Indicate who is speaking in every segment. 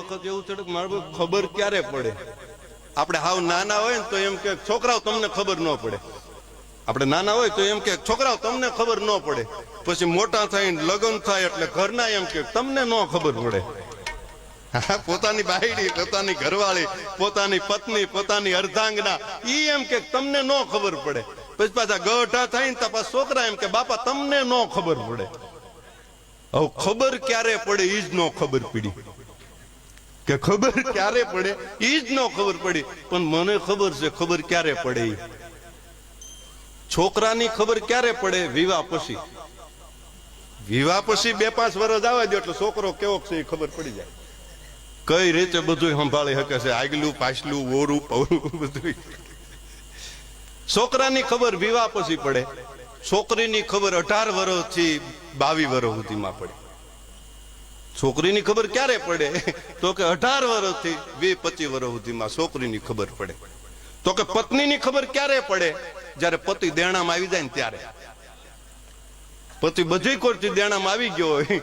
Speaker 1: વખત એવું થયું કે મારે ખબર ક્યારે પડે? આપણે હાવ નાના હોય ને તો એમ કે છોકરાઓ તમને ખબર ન પડે. આપણે નાના હોય તો એમ કે છોકરાઓ તમને ખબર ન પડે. પછી મોટા થઈને લગ્ન થાય એટલે ઘરના એમ કે તમને ન ખબર પડે. પોતાની બાયડી, પોતાની ઘરવાળી, પોતાની પત્ની, પોતાની અર્ધાંગના, ઈ એમ કે તમને ન ખબર પડે. પછી પાછા ગઢા થાય ને છોકરા એમ કે બાપા, તમને ન ખબર પડે. હવે ખબર ક્યારે પડે ઈ જ ન ખબર પડી. કે ખબર ક્યારે પડે? એ જ ન ખબર પડી. પણ મને ખબર છે, ખબર ક્યારે પડે છોકરાની ખબર ક્યારે પડે? વિવાહ પછી. વિવાહ પછી બે પાંચ વર્ષ આવવા દો એટલે છોકરો કેવો છે એ ખબર પડી જાય. કઈ રીતે બધું સંભાળી શકે છે? આગલું, પાછલું, ઓરું પવરું બધું છોકરાની ખબર વિવાહ પછી પડે. છોકરીની ખબર અઢાર વર્ષથી બાવી વર્ષ સુધીમાં પડે. છોકરીની ખબર ક્યારે પડે? તો કે અઢાર વર્ષથી વીસ, પચીસ વર્ષ સુધીમાં છોકરીની ખબર પડે. તો કે પત્નીની ખબર ક્યારે પડે? જ્યારે પતિ દેણામાં આવી જાય ને ત્યારે. પતિ બધી કોરથી દેણામાં આવી ગયો હોય.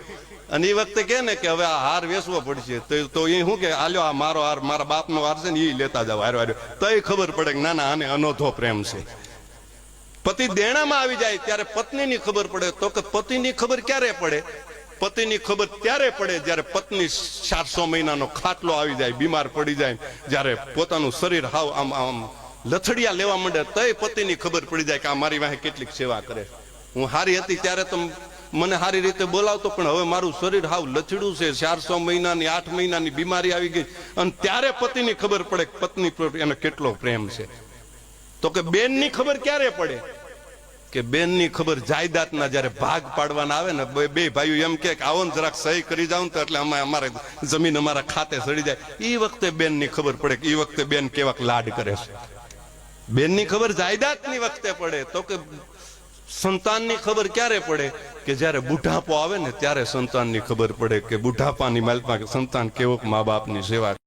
Speaker 1: અને એ વખતે કે ને કે હવે આ હાર વેચવો પડશે. તો- એ શું કે આલ્યો આ મારો હાર, મારા બાપનો હાર છે ને એ લેતા જાવ હારો હારો. તો એ ખબર પડે કે ના ના, આને અનોધો પ્રેમ છે. પતિ દેણામાં આવી જાય ત્યારે પત્નીની ખબર પડે. તો કે પતિની ખબર ક્યારે પડે? પતિની ખબર ત્યારે પડે જ્યારે પત્ની ચારસો મહિનાનો ખાટલો આવી જાય, બીમાર પડી જાય, જ્યારે પોતાનું શરીર હાવ આમ આમ લથડિયા લેવા માંડે, તોય પતિની ખબર પડી જાય કે આ મારી વાહે કેટલીક સેવા કરે. હું હારી હતી ત્યારે તો મને સારી રીતે બોલાવતો, પણ હવે મારું શરીર હાવ લથડું છે. ચારસો મહિનાની, આઠ મહિનાની બીમારી આવી ગઈ. અને ત્યારે પતિની ખબર પડે પત્ની એનો કેટલો પ્રેમ છે. તો કે બેનની ખબર ક્યારે પડે? કે બેનની ખબર જાયદાદના જ્યારે ભાગ પાડવાના આવે ને, બે ભાઈઓ એમ કે આવો ને જરાક સહી કરી ને તો એટલે અમે અમારે જમીન અમારા ખાતે સડી જાય. એ વખતે બેનની ખબર પડે કે એ વખતે બેન કેવાક લાડ કરે છે. બેનની ખબર જાયદાદની વખતે પડે. તો કે સંતાનની ખબર ક્યારે પડે? કે જ્યારે બુઢાપો આવે ને, ત્યારે સંતાનની ખબર પડે કે બુઢાપાની માલમાં કે સંતાન કેવોક મા બાપની સેવા